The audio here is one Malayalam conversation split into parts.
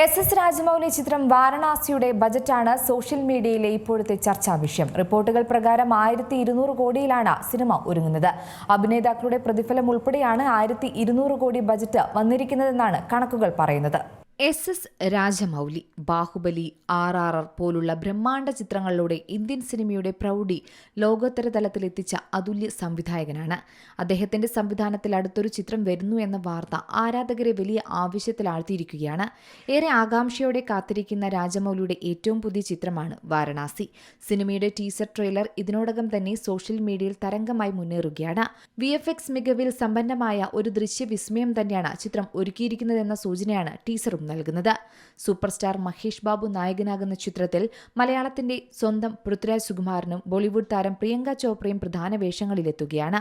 എസ് എസ് രാജമൗലി ചിത്രം വാരണാസിയുടെ ബജറ്റാണ് സോഷ്യൽ മീഡിയയിലെ ഇപ്പോഴത്തെ ചർച്ചാ വിഷയം. റിപ്പോർട്ടുകൾ പ്രകാരം ആയിരത്തി ഇരുന്നൂറ് കോടിയിലാണ് സിനിമ ഒരുങ്ങുന്നത്. അഭിനേതാക്കളുടെ പ്രതിഫലം ഉൾപ്പെടെയാണ് ആയിരത്തി ഇരുന്നൂറ് കോടി ബജറ്റ് വന്നിരിക്കുന്നതെന്നാണ് കണക്കുകൾ പറയുന്നത്. S S Rajamouli Baahubali R R R പോലുള്ള ബ്രഹ്മാണ്ഡ ചിത്രങ്ങളിലൂടെ ഇന്ത്യൻ സിനിമയുടെ പ്രൗഢി ലോകോത്തര തലത്തിലെത്തിച്ച അതുല്യ സംവിധായകനാണ്. അദ്ദേഹത്തിന്റെ സംവിധാനത്തിൽ അടുത്തൊരു ചിത്രം വരുന്നു എന്ന വാർത്ത ആരാധകരെ വലിയ ആവശ്യത്തിലാഴ്ത്തിയിരിക്കുകയാണ് ഏറെ ആകാംക്ഷയോടെ കാത്തിരിക്കുന്ന രാജമൗലിയുടെ ഏറ്റവും പുതിയ ചിത്രമാണ് വാരണാസി. സിനിമയുടെ ടീസർ ട്രെയിലർ ഇതിനോടകം തന്നെ സോഷ്യൽ മീഡിയയിൽ തരംഗമായി മുന്നേറുകയാണ്. വി എഫ് എക്സ് മികവിൽ സമ്പന്നമായ ഒരു ദൃശ്യവിസ്മയം തന്നെയാണ് ചിത്രം ഒരുക്കിയിരിക്കുന്നതെന്ന സൂചനയാണ് ടീസറും നൽകുന്നത്. സൂപ്പർ സ്റ്റാർ മഹേഷ് ബാബു നായകനാകുന്ന ചിത്രത്തിൽ മലയാളത്തിന്റെ സ്വന്തം പൃഥ്വിരാജ് സുകുമാരനും ബോളിവുഡ് താരം പ്രിയങ്ക ചോപ്രയും പ്രധാന വേഷങ്ങളിലെത്തുകയാണ്.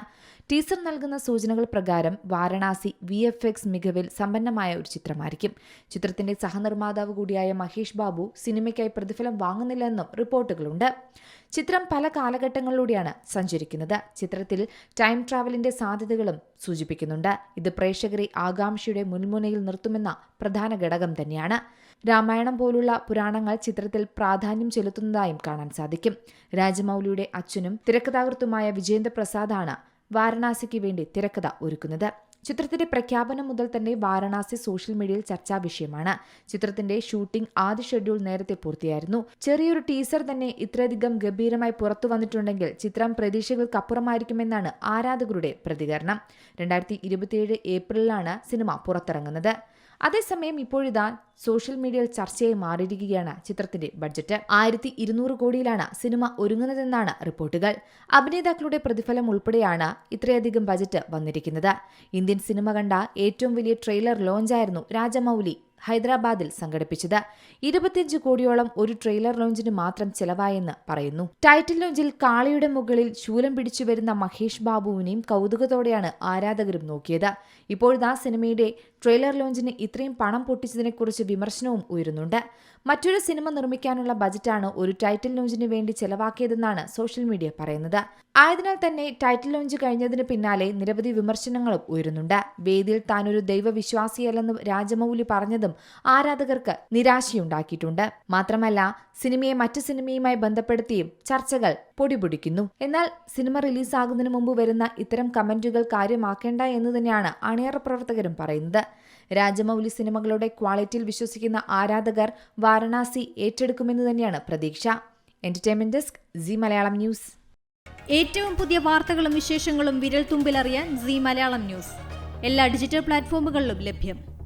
ടീസർ നൽകുന്ന സൂചനകൾ പ്രകാരം വാരണാസി വി എഫ് എക്സ് മികവിൽ സമ്പന്നമായ ഒരു ചിത്രമായിരിക്കും. ചിത്രത്തിന്റെ സഹനിർമ്മാതാവ് കൂടിയായ മഹേഷ് ബാബു സിനിമയ്ക്കായി പ്രതിഫലം വാങ്ങുന്നില്ലെന്നും റിപ്പോർട്ടുകളുണ്ട്. ചിത്രം പല കാലഘട്ടങ്ങളിലൂടെയാണ് സഞ്ചരിക്കുന്നത്. ചിത്രത്തിൽ ടൈം ട്രാവലിന്റെ സാധ്യതകളും സൂചിപ്പിക്കുന്നുണ്ട്. ഇത് പ്രേക്ഷകരെ ആകാംക്ഷയുടെ മുൻമുനയിൽ നിർത്തുമെന്ന പ്രധാന ഘടകം തന്നെയാണ്. രാമായണം പോലുള്ള പുരാണങ്ങൾ ചിത്രത്തിൽ പ്രാധാന്യം ചെലുത്തുന്നതായും കാണാൻ സാധിക്കും. രാജമൗലിയുടെ അച്ഛനും തിരക്കഥാകൃത്തുമായ വിജേന്ദ്ര പ്രസാദാണ് വാരണാസിക്ക് വേണ്ടി തിരക്കഥ ഒരുക്കുന്നത്. ചിത്രത്തിന്റെ പ്രഖ്യാപനം മുതൽ തന്നെ വാരണാസി സോഷ്യൽ മീഡിയയിൽ ചർച്ചാ വിഷയമാണ്. ചിത്രത്തിന്റെ ഷൂട്ടിംഗ് ആദ്യ ഷെഡ്യൂൾ നേരത്തെ പൂർത്തിയായിരുന്നു. ചെറിയൊരു ടീസർ തന്നെ ഇത്രയധികം ഗംഭീരമായി പുറത്തു വന്നിട്ടുണ്ടെങ്കിൽ ചിത്രം പ്രതീക്ഷകൾക്കപ്പുറമായിരിക്കുമെന്നാണ് ആരാധകരുടെ പ്രതികരണം. രണ്ടായിരത്തി ഇരുപത്തിയേഴ് ഏപ്രിലിലാണ് സിനിമ പുറത്തിറങ്ങുന്നത്. അതേസമയം ഇപ്പോഴിതാ സോഷ്യൽ മീഡിയയിൽ ചർച്ചയായി മാറിയിരിക്കുകയാണ് ചിത്രത്തിന്റെ ബഡ്ജറ്റ്. ആയിരത്തി ഇരുന്നൂറ് കോടിയിലാണ് സിനിമ ഒരുങ്ങുന്നതെന്നാണ് റിപ്പോർട്ടുകൾ. അഭിനേതാക്കളുടെ പ്രതിഫലം ഉൾപ്പെടെയാണ് ഇത്രയധികം ബജറ്റ് വന്നിരിക്കുന്നത്. ഇന്ത്യൻ സിനിമ കണ്ട ഏറ്റവും വലിയ ട്രെയിലർ ലോഞ്ചായിരുന്നു രാജമൗലി. ഹൈദരാബാദിൽ സംഘടിപ്പിച്ചത്. ഇരുപത്തിയഞ്ച് കോടിയോളം ഒരു ട്രെയിലർ ലോഞ്ചിന് മാത്രം ചെലവായെന്ന് പറയുന്നു. ടൈറ്റിൽ ലോഞ്ചിൽ കാളിയുടെ മുകളിൽ ശൂലം പിടിച്ചു വരുന്ന മഹേഷ് ബാബുവിനെയും കൗതുകത്തോടെയാണ് ആരാധകരും നോക്കിയത്. ഇപ്പോഴിതാ സിനിമയുടെ ട്രെയിലർ ലോഞ്ചിന് ഇത്രയും പണം പൊട്ടിച്ചതിനെക്കുറിച്ച് വിമർശനവും ഉയരുന്നുണ്ട്. മറ്റൊരു സിനിമ നിർമ്മിക്കാനുള്ള ബജറ്റാണ് ഒരു ടൈറ്റിൽ ലോഞ്ചിന് വേണ്ടി ചെലവാക്കിയതെന്നാണ് സോഷ്യൽ മീഡിയ പറയുന്നത്. ആയതിനാൽ തന്നെ ടൈറ്റിൽ ലോഞ്ച് കഴിഞ്ഞതിന് പിന്നാലെ നിരവധി വിമർശനങ്ങളും ഉയരുന്നുണ്ട്. വേദിയിൽ താനൊരു ദൈവവിശ്വാസിയല്ലെന്ന് രാജമൌലി പറഞ്ഞതും ആരാധകർക്ക് നിരാശയുണ്ടാക്കിയിട്ടുണ്ട്. മാത്രമല്ല സിനിമയെ മറ്റു സിനിമയുമായി ബന്ധപ്പെടുത്തിയും ചർച്ചകൾ പൊടിപൊടിക്കുന്നു. എന്നാൽ സിനിമ റിലീസാകുന്നതിന് മുമ്പ് വരുന്ന ഇത്തരം കമന്റുകൾ കാര്യമാക്കേണ്ട എന്ന് തന്നെയാണ് അണിയറ പ്രവർത്തകരും പറയുന്നത്. രാജമൗലി സിനിമകളുടെ ക്വാളിറ്റിയിൽ വിശ്വസിക്കുന്ന ആരാധകർ വാരണാസി ഏറ്റെടുക്കുമെന്ന് തന്നെയാണ് പ്രതീക്ഷ. Entertainment desk Zee Malayalam news. ഏറ്റവും പുതിയ വാർത്തകളും വിശേഷങ്ങളും വിരൽ തുമ്പിലറിയാൻ ജി മലയാളം ന്യൂസ്. എല്ലാ ഡിജിറ്റൽ പ്ലാറ്റ്ഫോമുകളിലും ലഭ്യം.